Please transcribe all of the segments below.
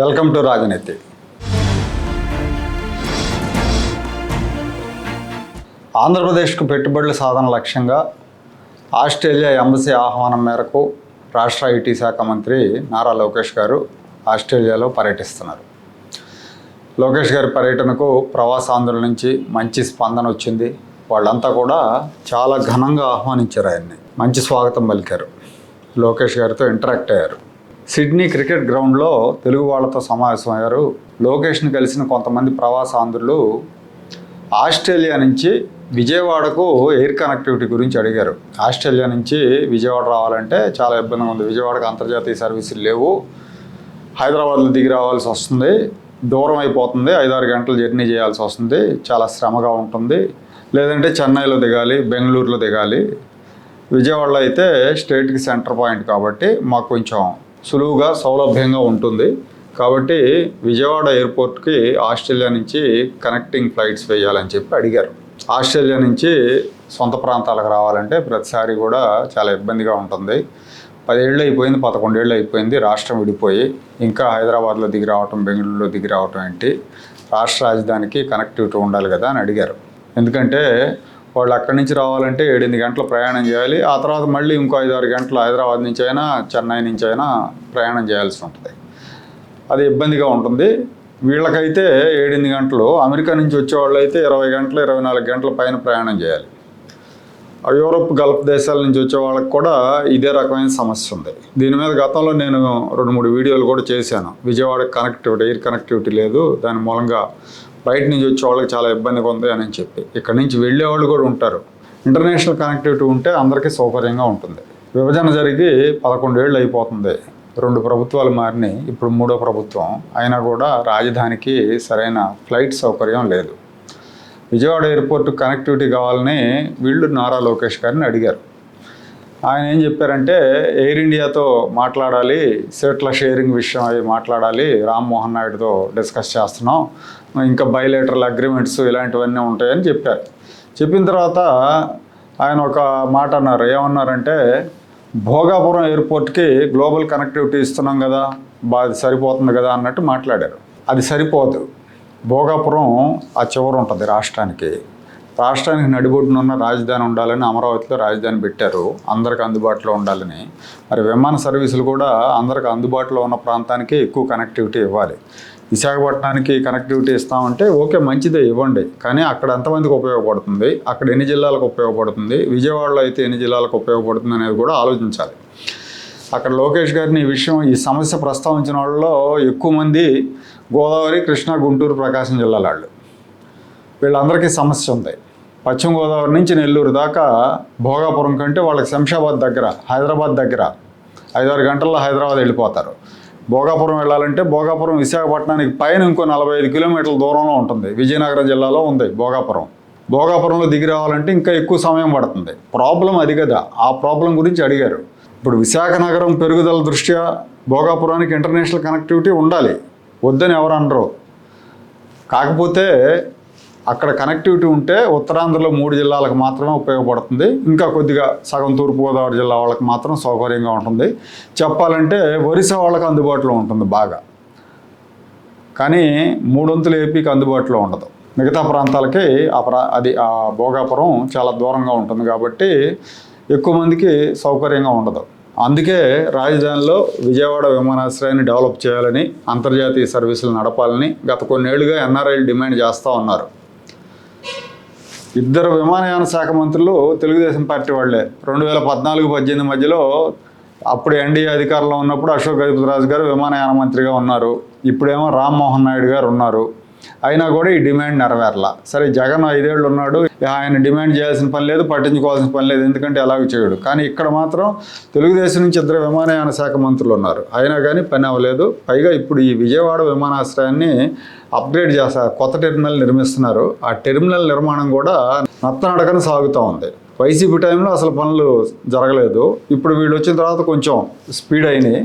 Welcome to రాజనీతి ఆంధ్రప్రదేశ్కు పెట్టుబడుల సాధన లక్ష్యంగా ఆస్ట్రేలియా ఎంబసీ ఆహ్వానం మేరకు రాష్ట్ర ఐటీ శాఖ మంత్రి నారా లోకేష్ గారు ఆస్ట్రేలియాలో పర్యటిస్తున్నారు. లోకేష్ గారి పర్యటనకు ప్రవాసాంధ్రుల నుంచి మంచి స్పందన వచ్చింది. వాళ్ళంతా కూడా చాలా ఘనంగా ఆహ్వానించారు ఆయన్ని. మంచి స్వాగతం పలికారు. లోకేష్ గారితో ఇంటరాక్ట్ అయ్యారు. సిడ్నీ క్రికెట్ గ్రౌండ్లో తెలుగు వాళ్ళతో సమావేశమయ్యారు లోకేష్ను కలిసిన కొంతమంది ప్రవాసాంధ్రులు ఆస్ట్రేలియా నుంచి విజయవాడకు ఎయిర్ కనెక్టివిటీ గురించి అడిగారు. ఆస్ట్రేలియా నుంచి విజయవాడ రావాలంటే చాలా ఇబ్బందిగా ఉంది. విజయవాడకు అంతర్జాతీయ సర్వీసులు లేవు. హైదరాబాద్లో దిగి రావాల్సి వస్తుంది. దూరం అయిపోతుంది. ఐదారు గంటలు జర్నీ చేయాల్సి వస్తుంది. చాలా శ్రమగా ఉంటుంది. లేదంటే చెన్నైలో దిగాలి బెంగళూరులో దిగాలి. విజయవాడలో అయితే స్టేట్కి సెంటర్ పాయింట్ కాబట్టి మాకు కొంచెం సులువుగా సౌలభ్యంగా ఉంటుంది. కాబట్టి విజయవాడ ఎయిర్పోర్ట్కి ఆస్ట్రేలియా నుంచి కనెక్టింగ్ ఫ్లైట్స్ వేయాలని చెప్పి అడిగారు. ఆస్ట్రేలియా నుంచి సొంత ప్రాంతాలకు రావాలంటే ప్రతిసారి కూడా చాలా ఇబ్బందిగా ఉంటుంది. పదేళ్ళు అయిపోయింది పదకొండేళ్ళు అయిపోయింది రాష్ట్రం విడిపోయి ఇంకా హైదరాబాద్లో దిగి రావటం బెంగళూరులో దిగి రావటం ఏంటి? రాష్ట్ర రాజధానికి కనెక్టివిటీ ఉండాలి కదా అని అడిగారు. ఎందుకంటే వాళ్ళు అక్కడి నుంచి రావాలంటే ఏడెనిమిది గంటలు ప్రయాణం చేయాలి. ఆ తర్వాత మళ్ళీ ఇంకో ఐదు ఆరు గంటలు హైదరాబాద్ నుంచి అయినా చెన్నై నుంచి అయినా ప్రయాణం చేయాల్సి ఉంటుంది. అది ఇబ్బందిగా ఉంటుంది. వీళ్ళకైతే ఏడెనిమిది గంటలు అమెరికా నుంచి వచ్చేవాళ్ళు అయితే ఇరవై గంటలు ఇరవై నాలుగు గంటల పైన ప్రయాణం చేయాలి. ఆ యూరోప్ గల్ఫ్ దేశాల నుంచి వచ్చే వాళ్ళకి కూడా ఇదే రకమైన సమస్య ఉంది. దీని మీద గతంలో నేను రెండు మూడు వీడియోలు కూడా చేశాను. విజయవాడ కనెక్టివిటీ ఎయిర్ కనెక్టివిటీ లేదు. దాని మూలంగా బయట నుంచి వచ్చే వాళ్ళకి చాలా ఇబ్బందిగా ఉంది అని చెప్పి. ఇక్కడ నుంచి వెళ్ళే వాళ్ళు కూడా ఉంటారు. ఇంటర్నేషనల్ కనెక్టివిటీ ఉంటే అందరికీ సౌకర్యంగా ఉంటుంది. విభజన జరిగి పదకొండేళ్ళు అయిపోతుంది. రెండు ప్రభుత్వాలు మారినాయి. ఇప్పుడు మూడో ప్రభుత్వం. అయినా కూడా రాజధానికి సరైన ఫ్లైట్ సౌకర్యం లేదు. విజయవాడ ఎయిర్పోర్ట్ కనెక్టివిటీ కావాలని వీళ్ళు నారా లోకేష్ గారిని అడిగారు. ఆయన ఏం చెప్పారంటే ఎయిర్ ఇండియాతో మాట్లాడాలి సీట్ల షేరింగ్ విషయం అవి మాట్లాడాలి రామ్మోహన్ నాయుడుతో డిస్కస్ చేస్తున్నాం. ఇంకా బయలేటరల్ అగ్రిమెంట్స్ ఇలాంటివన్నీ ఉంటాయని చెప్పారు. చెప్పిన తర్వాత ఆయన ఒక మాట అన్నారు. ఏమన్నారంటే భోగాపురం ఎయిర్పోర్ట్కి గ్లోబల్ కనెక్టివిటీ ఇస్తున్నాం కదా బా అది సరిపోతుంది కదా అన్నట్టు మాట్లాడారు. అది సరిపోదు. భోగాపురం ఆ చివర ఉంటుంది రాష్ట్రానికి. రాష్ట్రానికి నడిబొడ్డున ఉన్న రాజధాని ఉండాలని అమరావతిలో రాజధాని పెట్టారు. అందరికి అందుబాటులో ఉండాలని. మరి విమాన సర్వీసులు కూడా అందరికి అందుబాటులో ఉన్న ప్రాంతానికి ఎక్కువ కనెక్టివిటీ ఇవ్వాలి. విశాఖపట్నానికి కనెక్టివిటీ ఇస్తామంటే ఓకే మంచిదే ఇవ్వండి. కానీ అక్కడ ఎంతమందికి ఉపయోగపడుతుంది? అక్కడ ఎన్ని జిల్లాలకు ఉపయోగపడుతుంది? విజయవాడలో అయితే ఎన్ని జిల్లాలకు ఉపయోగపడుతుంది అనేది కూడా ఆలోచించాలి. అక్కడ లోకేష్ గారిని ఈ విషయం ఈ సమస్య ప్రస్తావించిన వాళ్ళలో ఎక్కువ మంది గోదావరి కృష్ణా గుంటూరు ప్రకాశం జిల్లాల వాళ్ళు. వీళ్ళందరికీ సమస్య ఉంది. పశ్చిమ గోదావరి నుంచి నెల్లూరు దాకా భోగాపురం కంటే వాళ్ళకి శంషాబాద్ దగ్గర హైదరాబాద్ దగ్గర ఐదారు గంటల్లో హైదరాబాద్ వెళ్ళిపోతారు. భోగాపురం వెళ్ళాలంటే భోగాపురం విశాఖపట్నానికి పైన ఇంకో నలభై ఐదు కిలోమీటర్ల దూరంలో ఉంటుంది. విజయనగరం జిల్లాలో ఉంది భోగాపురం. భోగాపురంలో దిగి రావాలంటే ఇంకా ఎక్కువ సమయం పడుతుంది. ప్రాబ్లం అది కదా. ఆ ప్రాబ్లం గురించి అడిగారు. ఇప్పుడు విశాఖ నగరం పెరుగుదల దృష్ట్యా భోగాపురానికి ఇంటర్నేషనల్ కనెక్టివిటీ ఉండాలి. వద్దని ఎవరు అనరు. కాకపోతే అక్కడ కనెక్టివిటీ ఉంటే ఉత్తరాంధ్రలో మూడు జిల్లాలకు మాత్రమే ఉపయోగపడుతుంది. ఇంకా కొద్దిగా సగం తూర్పుగోదావరి జిల్లా వాళ్ళకి మాత్రం సౌకర్యంగా ఉంటుంది. చెప్పాలంటే ఒరిస్సా వాళ్ళకి అందుబాటులో ఉంటుంది బాగా. కానీ మూడొంతులు ఏపీకి అందుబాటులో ఉండదు. మిగతా ప్రాంతాలకి ఆ ప్రా అది ఆ భోగాపురం చాలా దూరంగా ఉంటుంది కాబట్టి ఎక్కువ మందికి సౌకర్యంగా ఉండదు. అందుకే రాజధానిలో విజయవాడ విమానాశ్రయాన్ని డెవలప్ చేయాలని అంతర్జాతీయ సర్వీసులు నడపాలని గత కొన్నేళ్ళుగా ఎన్ఆర్ఐలు డిమాండ్ చేస్తూ ఉన్నారు. ఇద్దరు విమానయాన శాఖ మంత్రులు తెలుగుదేశం పార్టీ వాళ్ళే. రెండు వేల పద్నాలుగు పద్దెనిమిది మధ్యలో అప్పుడు ఎన్డీఏ అధికారంలో ఉన్నప్పుడు అశోక్ గజపతిరాజు గారు విమానయాన మంత్రిగా ఉన్నారు. ఇప్పుడేమో రామ్మోహన్ నాయుడు గారు ఉన్నారు. అయినా కూడా ఈ డిమాండ్ నెరవేరలా. సరే జగన్ ఐదేళ్ళు ఉన్నాడు ఆయన డిమాండ్ చేయాల్సిన పని లేదు పట్టించుకోవాల్సిన పని లేదు ఎందుకంటే ఎలాగో చేయడు. కానీ ఇక్కడ మాత్రం తెలుగుదేశం నుంచి ఇద్దరు విమానయాన శాఖ మంత్రులు ఉన్నారు. అయినా కానీ పని అవ్వలేదు. పైగా ఇప్పుడు ఈ విజయవాడ విమానాశ్రయాన్ని అప్గ్రేడ్ చేస్తారు కొత్త టెర్మినల్ నిర్మిస్తున్నారు. ఆ టెర్మినల్ నిర్మాణం కూడా నత్తనడకన సాగుతూ ఉంది. వైసీపీ టైంలో అసలు పనులు జరగలేదు. ఇప్పుడు వీళ్ళు వచ్చిన తర్వాత కొంచెం స్పీడ్ అయినాయి.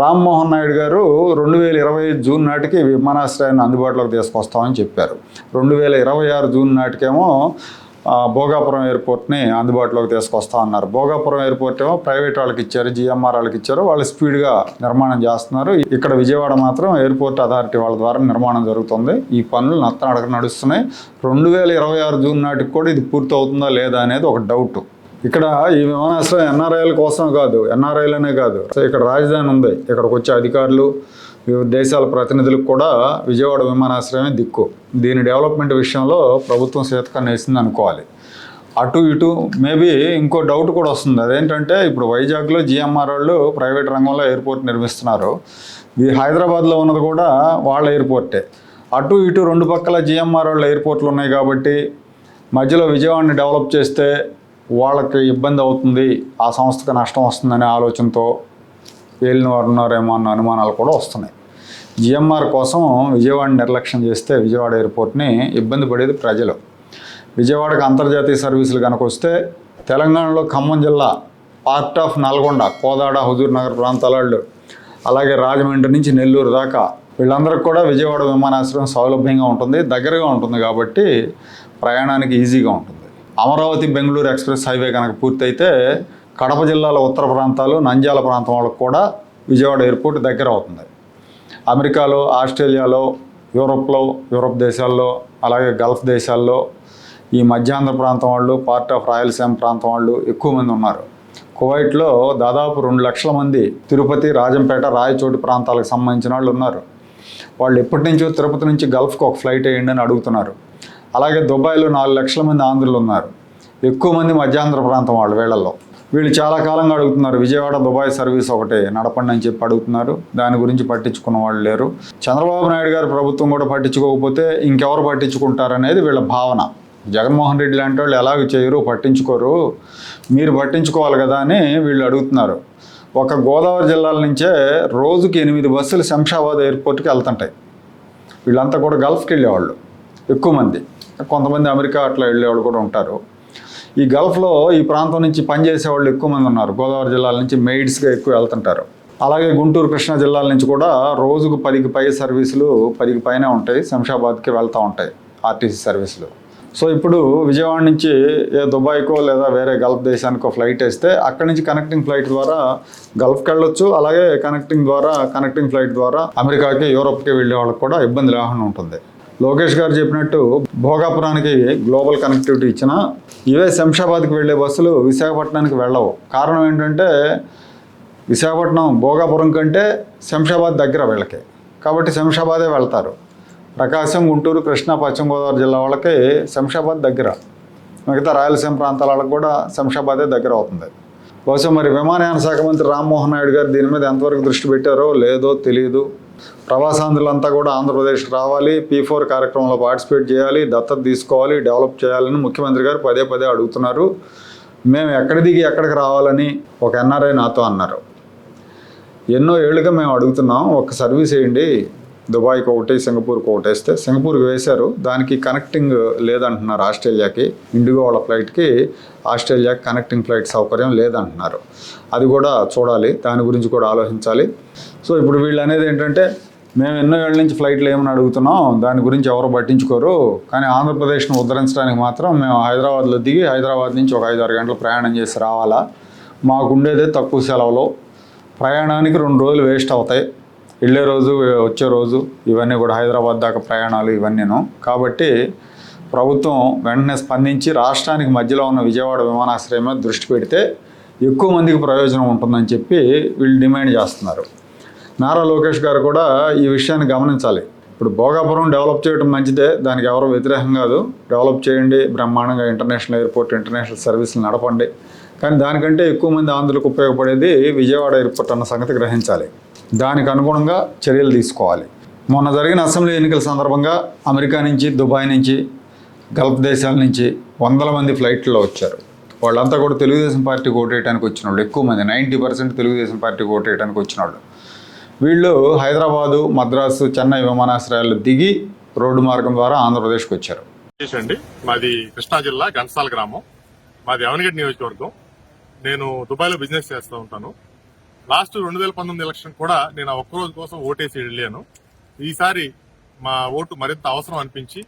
రామ్మోహన్ నాయుడు గారు రెండు వేల ఇరవై జూన్ నాటికి విమానాశ్రయాన్ని అందుబాటులోకి తీసుకొస్తామని చెప్పారు. రెండు వేల ఇరవై ఆరు జూన్ నాటికేమో భోగాపురం ఎయిర్పోర్ట్ని అందుబాటులోకి తీసుకొస్తా అన్నారు. భోగాపురం ఎయిర్పోర్ట్ ఏమో ప్రైవేట్ వాళ్ళకి ఇచ్చారు జిఎంఆర్ వాళ్ళకి ఇచ్చారు వాళ్ళు స్పీడ్గా నిర్మాణం చేస్తున్నారు. ఇక్కడ విజయవాడ మాత్రం ఎయిర్పోర్ట్ అథారిటీ వాళ్ళ ద్వారా నిర్మాణం జరుగుతుంది. ఈ పనులు నత్తనడక నడుస్తున్నాయి. రెండు వేల ఇరవై ఆరు జూన్ నాటికి కూడా ఇది పూర్తి అవుతుందా లేదా అనేది ఒక డౌట్. ఇక్కడ ఈ విమానాశ్రయం ఎన్ఆర్ఐల కోసం కాదు ఎన్ఆర్ఐలనే కాదు. సో ఇక్కడ రాజధాని ఉంది. ఇక్కడికి వచ్చే అధికారులు వివిధ దేశాల ప్రతినిధులకు కూడా విజయవాడ విమానాశ్రయమే దిక్కు. దీని డెవలప్మెంట్ విషయంలో ప్రభుత్వం సీతకన్ను వేసింది అనుకోవాలి. అటు ఇటు మేబీ ఇంకో డౌట్ కూడా వస్తుంది. అదేంటంటే ఇప్పుడు వైజాగ్లో జిఎంఆర్ వాళ్ళు ప్రైవేట్ రంగంలో ఎయిర్పోర్ట్ నిర్మిస్తున్నారు. ఈ హైదరాబాద్లో ఉన్నది కూడా వాళ్ళ ఎయిర్పోర్టే. అటు ఇటు రెండు పక్కల జిఎంఆర్ వాళ్ళ ఎయిర్పోర్ట్లు ఉన్నాయి కాబట్టి మధ్యలో విజయవాడని డెవలప్ చేస్తే వాళ్ళకి ఇబ్బంది అవుతుంది ఆ సంస్థకు నష్టం వస్తుందనే ఆలోచనతో ఏలిన వారు ఉన్నారేమో అన్న అనుమానాలు కూడా వస్తున్నాయి. జిఎంఆర్ కోసం విజయవాడ నిర్లక్ష్యం చేస్తే విజయవాడ ఎయిర్పోర్ట్ని ఇబ్బంది పడేది ప్రజలు. విజయవాడకు అంతర్జాతీయ సర్వీసులు కనుక వస్తే తెలంగాణలో ఖమ్మం జిల్లా పార్ట్ ఆఫ్ నల్గొండ కోదాడ హుజూర్ నగర్ ప్రాంతాల వాళ్ళు అలాగే రాజమండ్రి నుంచి నెల్లూరు దాకా వీళ్ళందరికీ కూడా విజయవాడ విమానాశ్రయం సౌలభ్యంగా ఉంటుంది దగ్గరగా ఉంటుంది కాబట్టి ప్రయాణానికి ఈజీగా ఉంటుంది. అమరావతి బెంగళూరు ఎక్స్ప్రెస్ హైవే కనుక పూర్తయితే కడప జిల్లాల ఉత్తర ప్రాంతాలు నంద్యాల ప్రాంతం వాళ్ళకు కూడా విజయవాడ ఎయిర్పోర్ట్ దగ్గర అవుతుంది. అమెరికాలో ఆస్ట్రేలియాలో యూరోప్లో యూరోప్ దేశాల్లో అలాగే గల్ఫ్ దేశాల్లో ఈ మధ్యాంధ్ర ప్రాంతం వాళ్ళు పార్ట్ ఆఫ్ రాయలసీమ ప్రాంతం వాళ్ళు ఎక్కువ మంది ఉన్నారు. కువైట్లో దాదాపు రెండు లక్షల మంది తిరుపతి రాజంపేట రాయచోటి ప్రాంతాలకు సంబంధించిన వాళ్ళు ఉన్నారు. వాళ్ళు ఎప్పటి నుంచో తిరుపతి నుంచి గల్ఫ్కి ఒక ఫ్లైట్ వేయండి అని అడుగుతున్నారు. అలాగే దుబాయ్లో నాలుగు లక్షల మంది ఆంధ్రులు ఉన్నారు. ఎక్కువ మంది మధ్యాంధ్ర ప్రాంతం వాళ్ళు వీళ్ళల్లో వీళ్ళు చాలా కాలంగా అడుగుతున్నారు విజయవాడ దుబాయ్ సర్వీస్ ఒకటి నడపండి అని చెప్పి అడుగుతున్నారు. దాని గురించి పట్టించుకున్న వాళ్ళు లేరు. చంద్రబాబు నాయుడు గారి ప్రభుత్వం కూడా పట్టించుకోకపోతే ఇంకెవరు పట్టించుకుంటారనేది వీళ్ళ భావన. జగన్మోహన్ రెడ్డి లాంటి వాళ్ళు ఎలాగ చేయరు పట్టించుకోరు. మీరు పట్టించుకోవాలి కదా అని వీళ్ళు అడుగుతున్నారు. ఒక గోదావరి జిల్లాల నుంచే రోజుకి ఎనిమిది బస్సులు శంషాబాద్ ఎయిర్పోర్ట్కి వెళ్తుంటాయి. వీళ్ళంతా కూడా గల్ఫ్కి వెళ్ళేవాళ్ళు. ఎక్కువ మంది. కొంతమంది అమెరికా అట్లా వెళ్ళేవాళ్ళు కూడా ఉంటారు. ఈ గల్ఫ్లో ఈ ప్రాంతం నుంచి పనిచేసే వాళ్ళు ఎక్కువ మంది ఉన్నారు. గోదావరి జిల్లాల నుంచి మెయిడ్స్గా ఎక్కువ వెళ్తుంటారు. అలాగే గుంటూరు కృష్ణా జిల్లాల నుంచి కూడా రోజుకు పదికి పై సర్వీసులు పదికి పైన ఉంటాయి. శంషాబాద్కి వెళ్తూ ఉంటాయి ఆర్టీసీ సర్వీసులు. సో ఇప్పుడు విజయవాడ నుంచి ఏ దుబాయ్కో లేదా వేరే గల్ఫ్ దేశానికో ఫ్లైట్ వేస్తే అక్కడి నుంచి కనెక్టింగ్ ఫ్లైట్ ద్వారా గల్ఫ్కి వెళ్ళొచ్చు. అలాగే కనెక్టింగ్ ద్వారా కనెక్టింగ్ ఫ్లైట్ ద్వారా అమెరికాకి యూరోప్కి వెళ్ళే వాళ్ళకి కూడా ఇబ్బంది లేకుండా ఉంటుంది. లోకేష్ గారు చెప్పినట్టు భోగాపురానికి గ్లోబల్ కనెక్టివిటీ ఇచ్చిన ఇవే శంషాబాద్కి వెళ్ళే బస్సులు విశాఖపట్నానికి వెళ్ళవు. కారణం ఏంటంటే విశాఖపట్నం భోగాపురం కంటే శంషాబాద్ దగ్గర వీళ్ళకి. కాబట్టి శంషాబాదే వెళ్తారు. ప్రకాశం గుంటూరు కృష్ణా పశ్చిమ గోదావరి జిల్లా వాళ్ళకి శంషాబాద్ దగ్గర. మిగతా రాయలసీమ ప్రాంతాల వాళ్ళకి కూడా శంషాబాదే దగ్గర అవుతుంది. బహుశా మరి విమానయాన శాఖ మంత్రి రామ్మోహన్ నాయుడు గారు దీని మీద ఎంతవరకు దృష్టి పెట్టారో లేదో తెలియదు ప్రవాసాంధ్రులంతా కూడా ఆంధ్రప్రదేశ్కి రావాలి పీ ఫోర్ కార్యక్రమంలో పార్టిసిపేట్ చేయాలి దత్తత తీసుకోవాలి డెవలప్ చేయాలని ముఖ్యమంత్రి గారు పదే పదే అడుగుతున్నారు. మేము ఎక్కడ దిగి ఎక్కడికి రావాలని ఒక ఎన్ఆర్ఐ నాతో అన్నారు. ఎన్నో ఏళ్ళుగా మేము అడుగుతున్నాం ఒక సర్వీస్ వేయండి దుబాయ్కి ఒకటి సింగపూర్కి ఒకటి వేస్తే సింగపూర్కి వేశారు. దానికి కనెక్టింగ్ లేదంటున్నారు ఆస్ట్రేలియాకి. ఇండిగో వాళ్ళ ఫ్లైట్కి ఆస్ట్రేలియాకి కనెక్టింగ్ ఫ్లైట్ సౌకర్యం లేదంటున్నారు. అది కూడా చూడాలి. దాని గురించి కూడా ఆలోచించాలి. సో ఇప్పుడు వీళ్ళు అనేది ఏంటంటే మేము ఎన్నో ఏళ్ళ నుంచి ఫ్లైట్లు ఏమని అడుగుతున్నాం దాని గురించి ఎవరు పట్టించుకోరు. కానీ ఆంధ్రప్రదేశ్ను ఉద్ధరించడానికి మాత్రం మేము హైదరాబాద్లో దిగి హైదరాబాద్ నుంచి ఒక ఐదు ఆరు గంటలు ప్రయాణం చేసి రావాలా? మాకు ఉండేదే తక్కువ సెలవులో. ప్రయాణానికి రెండు రోజులు వేస్ట్ అవుతాయి. వెళ్ళే రోజు వచ్చే రోజు ఇవన్నీ కూడా హైదరాబాద్ దాకా ప్రయాణాలు ఇవన్నీను. కాబట్టి ప్రభుత్వం వెంటనే స్పందించి రాష్ట్రానికి మధ్యలో ఉన్న విజయవాడ విమానాశ్రయం మీద దృష్టి పెడితే ఎక్కువ మందికి ప్రయోజనం ఉంటుందని చెప్పి వీళ్ళు డిమాండ్ చేస్తున్నారు. నారా లోకేష్ గారు కూడా ఈ విషయాన్ని గమనించాలి. ఇప్పుడు భోగాపురం డెవలప్ చేయడం మంచిదే దానికి ఎవరు వ్యతిరేకం కాదు. డెవలప్ చేయండి బ్రహ్మాండంగా ఇంటర్నేషనల్ ఎయిర్పోర్ట్ ఇంటర్నేషనల్ సర్వీసులు నడపండి. కానీ దానికంటే ఎక్కువ మంది ఆంధ్రులకు ఉపయోగపడేది విజయవాడ ఎయిర్పోర్ట్ అన్న సంగతి గ్రహించాలి. దానికి అనుగుణంగా చర్యలు తీసుకోవాలి. మొన్న జరిగిన అసెంబ్లీ ఎన్నికల సందర్భంగా అమెరికా నుంచి దుబాయ్ నుంచి గల్ఫ్ దేశాల నుంచి వందల మంది ఫ్లైట్లో వచ్చారు. వాళ్ళంతా కూడా తెలుగుదేశం పార్టీ ఓటేయడానికి వచ్చిన వాళ్ళు. ఎక్కువ మంది నైంటీ పర్సెంట్ తెలుగుదేశం పార్టీ ఓటేయడానికి వచ్చిన వాళ్ళు. వీళ్ళు హైదరాబాదు మద్రాసు చెన్నై విమానాశ్రయాల్లో దిగి రోడ్డు మార్గం ద్వారా ఆంధ్రప్రదేశ్కి వచ్చారు. అండి. మాది కృష్ణా జిల్లా గన్సాల్ గ్రామం. మాది అవనగడ్డ నియోజకవర్గం. నేను దుబాయ్లో బిజినెస్ చేస్తూ ఉంటాను. లాస్ట్ రెండు వేల పంతొమ్మిది ఎలక్షన్ కూడా నేను ఆ ఒక్క రోజు కోసం ఓటేసి వెళ్ళాను. ఈసారి మా ఓటు మరింత అవసరం అనిపించి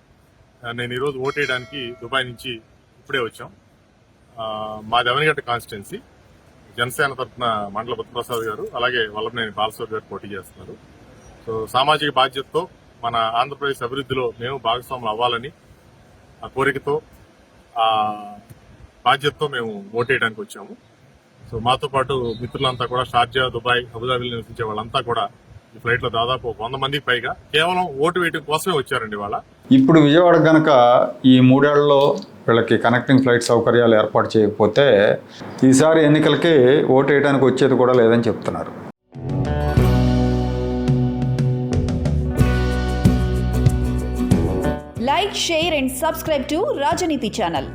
నేను ఈరోజు ఓటేయడానికి దుబాయ్ నుంచి ఇప్పుడే వచ్చాం. మా మాది కాన్స్టిట్యున్సీ. జనసేన తరఫున మండల బుద్ధప్రసాద్ గారు అలాగే వల్లభనేని బాలసోర్ గారు పోటీ చేస్తున్నారు. సో సామాజిక బాధ్యతతో మన ఆంధ్రప్రదేశ్ అభివృద్ధిలో మేము భాగస్వాములు అవ్వాలని ఆ కోరికతో ఆ బాధ్యతతో మేము ఓటేయడానికి వచ్చాము. సో మాతో పాటు మిత్రులంతా కూడా షార్జా దుబాయ్ అబుదాబిలో నివసించే వాళ్ళంతా కూడా ఈ ఫ్లైట్లో దాదాపు వంద మందికి పైగా కేవలం ఓటు వేయడం కోసమే వచ్చారండి వాళ్ళ ఇప్పుడు విజయవాడ కనుక ఈ మూడేళ్ళలో వీళ్ళకి కనెక్టింగ్ ఫ్లైట్ సౌకర్యాలు ఏర్పాటు చేయకపోతే ఈసారి ఎన్నికలకి ఓటు వేయడానికి వచ్చేది కూడా లేదని చెప్తున్నారు Like, share, and subscribe to Rajaniti channel.